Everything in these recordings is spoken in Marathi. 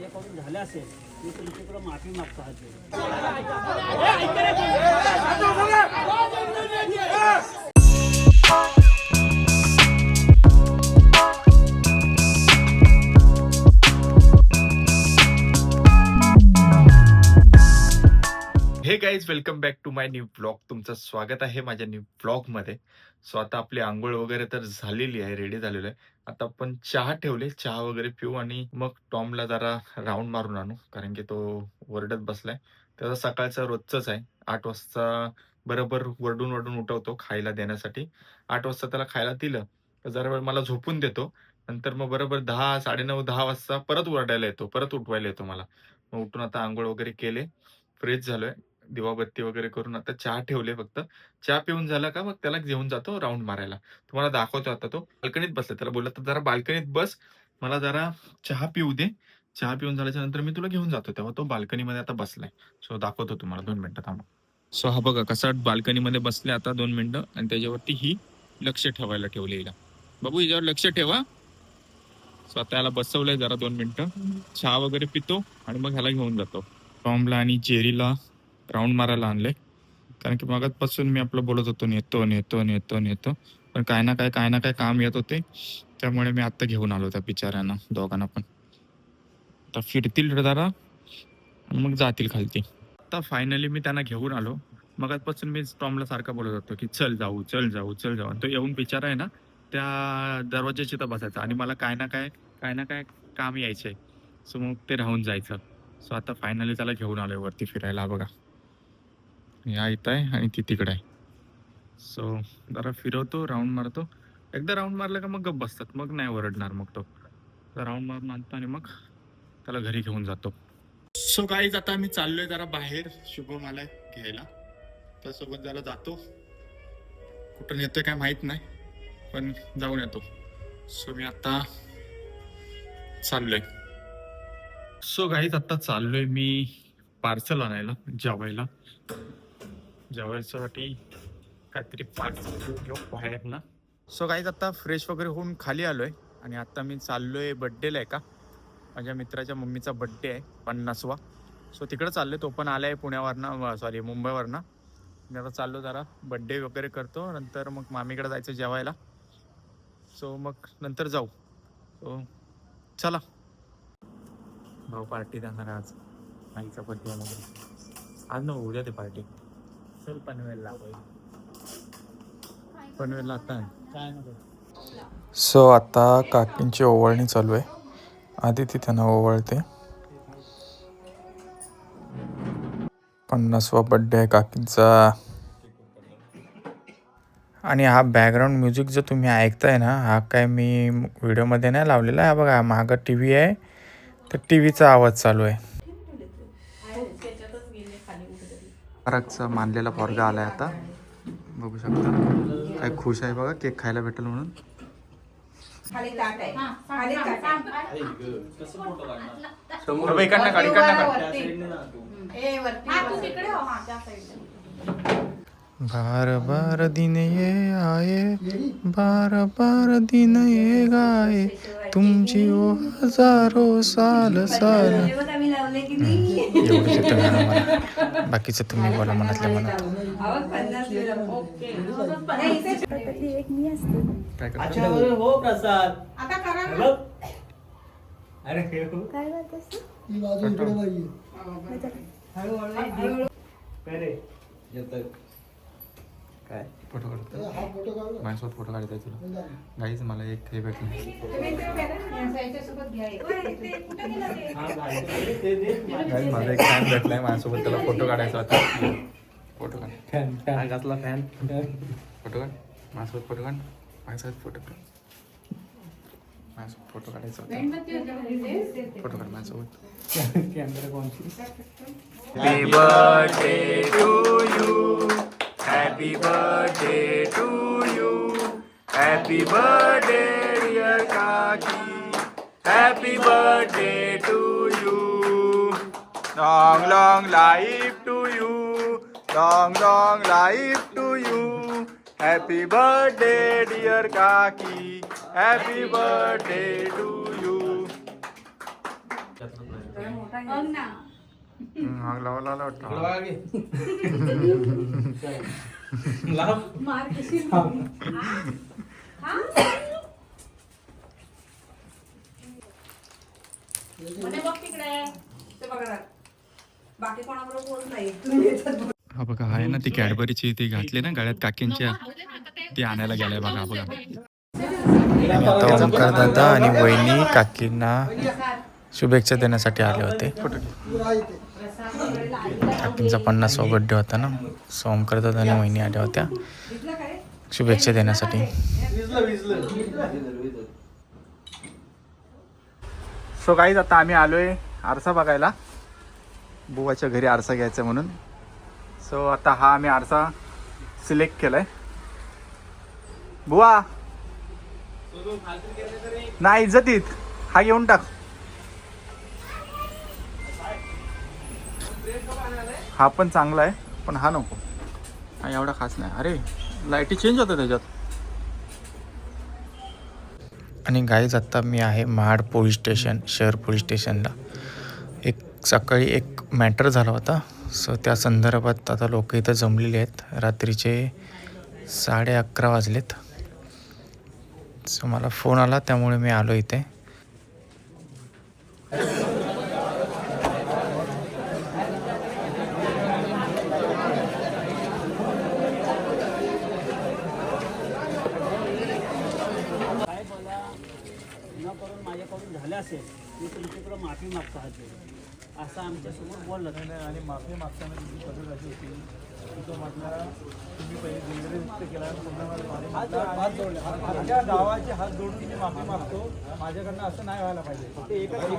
माझ्याकडून झालं असेल मी तुमच्याकडे माफी मागतो हात हे guys welcome back to my new blog तुमचं स्वागत आहे माझ्या न्यू ब्लॉगमध्ये. सो आता आपली आंघोळ वगैरे तर झालेली आहे रेडी झालेलं आहे. आता आपण चहा ठेवले चहा वगैरे पिऊ आणि मग टॉमला जरा राऊंड मारून आणू कारण की तो वरडत बसलाय. त्याचा सकाळचा रोजचाच आहे. आठ वाजता बरोबर वरडून वरडून उठवतो खायला देण्यासाठी. आठ वाजता त्याला खायला दिलं तर जरा वेळ मला झोपून देतो. नंतर मग बरोबर दहा साडेनऊ दहा वाजता परत वरडायला येतो परत उठवायला येतो मला. मग उठून आता आंघोळ वगैरे केले फ्रेश झालोय. दिवाबत्ती वगैरे करून आता चहा ठेवले फक्त. चहा पिऊन झाला का मग त्याला घेऊन जातो राऊंड मारायला. तुम्हाला दाखवतो आता तो. बाल्कनीत बसला. त्याला बोलला तर जरा बाल्कनीत बस. मला जरा चहा पिऊ दे. चहा पिऊन झाल्याच्यानंतर मी तुला घेऊन जातो. तेव्हा तो बाल्कनीमध्ये आता बसलाय. सो दाखवतो तुम्हाला. दोन मिनिटं थांबा. सो हा बघा कसा बाल्कनीमध्ये बसले आता दोन मिनिटं. आणि त्याच्यावरती ही लक्ष ठेवायला ठेवलेला बाबू हिच्यावर लक्ष ठेवा. सो आता याला बसवलंय जरा दोन मिनिटं. चहा वगैरे पितो आणि मग ह्याला घेऊन जातो. टॉमला आणि जेरीला राऊंड मारायला आणले. कारण की मगातपासून मी आपलं बोलत होतो नेतो नेतो नेतो नेतो. पण काय ना काय काय ना काय काम येत होते. त्यामुळे मी आत्ता घेऊन आलो त्या बिचाऱ्यांना दोघांना पण. आता फिरतील जरा. मग जातील खालती. आता फायनली मी त्यांना घेऊन आलो. मगातपासून मी टॉमला सारखा बोलत होतो की चल जाऊ चल जाऊ चल जाऊ. आणि तो येऊन बिचारा आहे ना त्या दरवाजाची तर बसायचा. आणि मला काय ना काय काय ना काय काम यायचंय सो मग ते राहून जायचं. सो आता फायनली त्याला घेऊन आलोय वरती फिरायला बघा. बघा इथं आहे आणि ती तिकडे आहे. सो जरा फिरवतो राऊंड मारतो. एकदा राऊंड मारलं का मग गप बसतात. मग नाही ओरडणार मग तो. राऊंड मारून आणतो आणि मग त्याला घरी घेऊन जातो. सो काहीच आता मी चाललोय जरा बाहेर शुभम आलाय घ्यायला. त्यासोबत जरा जातो. कुठं येतोय काय माहीत नाही पण जाऊन येतो. सो मी आता चाललोय. सो गाईज आता चाललोय मी पार्सल आणायला जेवायला. जेवायसाठी काहीतरी पार्सल घेऊ बाहेर ना. सो गाईज आता फ्रेश वगैरे होऊन खाली आलोय आणि आता मी चाललोय बड्डेला आहे का माझ्या मित्राच्या मम्मीचा बड्डे आहे पन्नासवा. सो तिकडं चाललोय तो पण आलाय पुण्यावरनं सॉरी मुंबईवरनं. मी आता चाललो जरा बड्डे वगैरे करतो नंतर मग मामीकडे जायचं जेवायला. सो मग नंतर जाऊ. सो चला. भाऊ पार्टी देणार आज. आईचा बड्डे आज ना उद्या ते पार्टी चल पनवेलला. पनवेलला आता काय नको. सो आता काकींची ओवळणी चालू आहे. आधी ती त्यांना ओवळते. पन्नासवा बड्डे आहे काकींचा. आणि हा बॅकग्राऊंड म्युझिक जो तुम्ही ऐकताय ना हा काय मी व्हिडिओमध्ये नाही लावलेला आहे. हा बघा मागं टी व्ही आहे. तर टी व्हीचा आवाज चालू आहे. फरकचा मानलेला पोरगा आलाय आता. बघू शकता. काय खुश आहे बघा केक खायला भेटेल म्हणून. आहे. आहे. इकडनं काढ, इकडनं. बार बार दिन ये आए बार बार दिन ये गाए। तुमची ओ हजारो साल साल। बाकीचं तुम्ही बोला मनातल्या मनात. अरे हो प्रसाद. आता करा हे. काय रे काय? फोटो काढतो माझ्यासोबत फोटो काढता तुला. गाईच मला एक हे भेटलं? हा गाईज माझा एक फॅन भेटलाय माझ्यासोबत त्याला फोटो काढायचा होता. फोटो काढ. फॅन फॅन घातला फॅन फोटो काढ. माझ्यासोबत फोटो काढ. माझ्यासोबत फोटो काढ. माझ्यासोबत फोटो काढायचा होता. ते. फोटो काढ माझ्यासोबत. कॅमेरा कोणची? Happy birthday to you. Happy birthday to you. Happy birthday, dear Kaki. Happy birthday to you. Long, long life to you. Long, long life to you. Happy birthday, dear Kaki. Happy birthday to you. जरा मोठा घे. ना लावा लावा. वाटतं मार कशी म्हणे बघ तिकडे. ते बघा बाकी कोणाबरोबर बोल नाही. तुम्ही याच्यात बोल. हा बघा आहे ना ती कॅडबरीची ती घातली ना गळ्यात काकींच्या ती आणायला गेलाय बघा बघा. आता ओमकार दादा आणि वहिनी काकींना शुभेच्छा देण्यासाठी आले होते. त्यांचा पन्नासवा बड्डे होता ना? सो ओमकार आणि वहिनी आल्या होत्या. शुभेच्छा देण्यासाठी. सो काहीच आता आम्ही आलोय आरसा बघायला. बुवाच्या घरी आरसा घ्यायचा म्हणून. सो आता हा आम्ही आरसा सिलेक्ट केलाय. बुवा! नाही इज्जतीत. हा घेऊन टाक. हा पण चांगला आहे पण हा नको. हा एवढा खास नाही. अरे लाईटी चेंज होतं त्याच्यात. आणि गाईज आत्ता मी आहे महाड पोलीस स्टेशन शहर पोलीस स्टेशनला. एक सकाळी एक मॅटर झाला होता. सो त्या संदर्भात आता लोक इथं जमलेले आहेत. रात्रीचे साडे अकरा वाजलेत. सो मला फोन आला त्यामुळे मी आलो इथे काय मला न करून माझ्याकडून झालं असेल मी तुमच्याकडं माफी मागतो हात असं आमच्यासमोर बोललं आणि माफी मागताना तुमची पद्धत अशी होती की तो म्हटला तुम्ही पहिले दिलगिरी व्यक्त केला माझ्या गावाचे हात जोडून मी माफी मागतो. माझ्याकडनं असं नाही व्हायला पाहिजे. फक्त एकच नाही?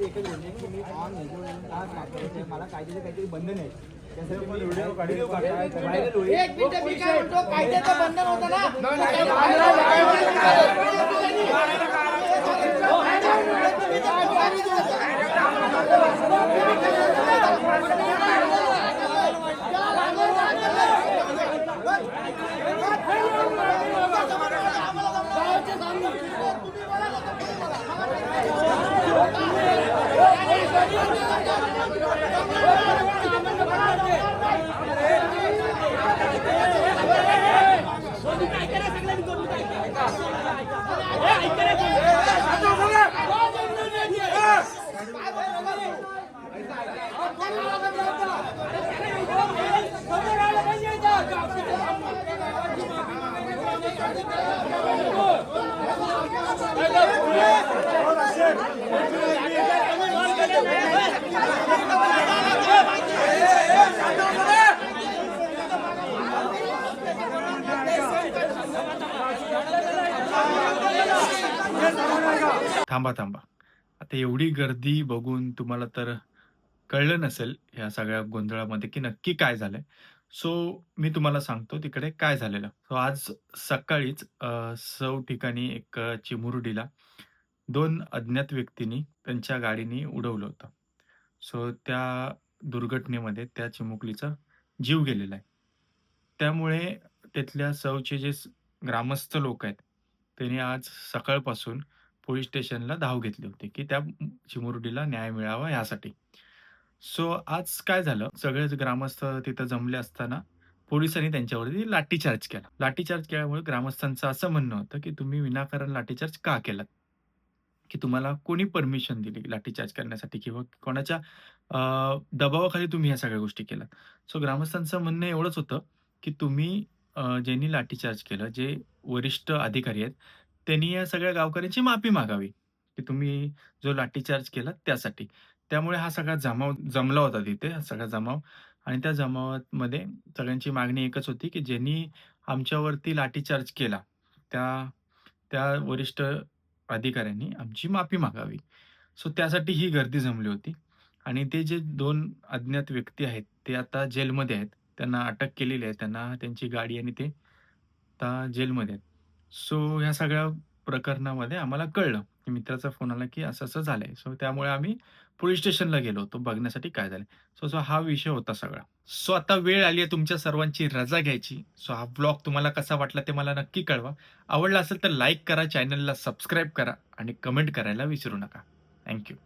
एकच बोलणे की मी ऑन मागतो मला कायद्याचे काहीतरी बंधन आहे. व्हिडिओ थांबा थांबा. आता एवढी गर्दी बघून तुम्हाला तर कळलं नसेल या सगळ्या गोंधळामध्ये की नक्की काय झालंय. सो मी तुम्हाला सांगतो तिकडे काय झालेलं. सो आज सकाळीच अ, सौ ठिकाणी एक अ, चिमुरडीला दोन अज्ञात व्यक्तींनी त्यांच्या गाडीने उडवलं होतं. सो त्या दुर्घटनेमध्ये त्या चिमुकलीचा जीव गेलेला आहे. त्यामुळे तिथल्या सौचे जे स- ग्रामस्थ लोक आहेत त्यांनी आज सकाळपासून पोलीस स्टेशनला धाव घेतली होती की त्या चिमुरडीला न्याय मिळावा यासाठी सो आज काय झालं? सगळेच ग्रामस्थ तिथं जमले असताना पोलिसांनी त्यांच्यावरती लाठीचार्ज केला. लाठीचार्ज केल्यामुळे ग्रामस्थांचं असं म्हणणं होतं की तुम्ही विनाकारण लाठीचार्ज का केलात? की तुम्हाला कोणी परमिशन दिली लाठीचार्ज करण्यासाठी किंवा कोणाच्या दबावाखाली तुम्ही या सगळ्या गोष्टी केल्यात सो ग्रामस्थांचं म्हणणं एवढंच होतं की तुम्ही ज्यांनी लाठीचार्ज केलं जे वरिष्ठ अधिकारी आहेत त्यांनी या सगळ्या गावकऱ्यांची माफी मागावी. की तुम्ही जो लाठीचार्ज केला त्यासाठी. त्यामुळे हा सगळा जमाव जमला होता तिथे हा सगळा जमाव. आणि त्या जमावामध्ये सगळ्यांची मागणी एकच होती की ज्यांनी आमच्यावरती लाठीचार्ज केला त्या त्या वरिष्ठ अधिकाऱ्यांनी आमची माफी मागावी. सो त्यासाठी ही गर्दी जमली होती. आणि ते जे दोन अज्ञात व्यक्ती आहेत ते आता जेलमध्ये आहेत. त्यांना अटक केलेली आहे. त्यांना त्यांची गाडी आणि ते आता जेलमध्ये आहेत. सो ह्या सगळ्या प्रकरणामध्ये आम्हाला कळलं की मित्राचा फोन आला की असं असं झालंय. सो त्यामुळे आम्ही पोलीस स्टेशनला गेलो होतो बघण्यासाठी काय झालंय सो सो हा विषय होता सगळा. सो आता वेळ आली आहे तुमच्या सर्वांची रजा घ्यायची. सो हा ब्लॉग तुम्हाला कसा वाटला ते मला नक्की कळवा. आवडला असेल तर लाईक करा चॅनलला सबस्क्राईब करा आणि कमेंट करायला विसरू नका. थँक्यू.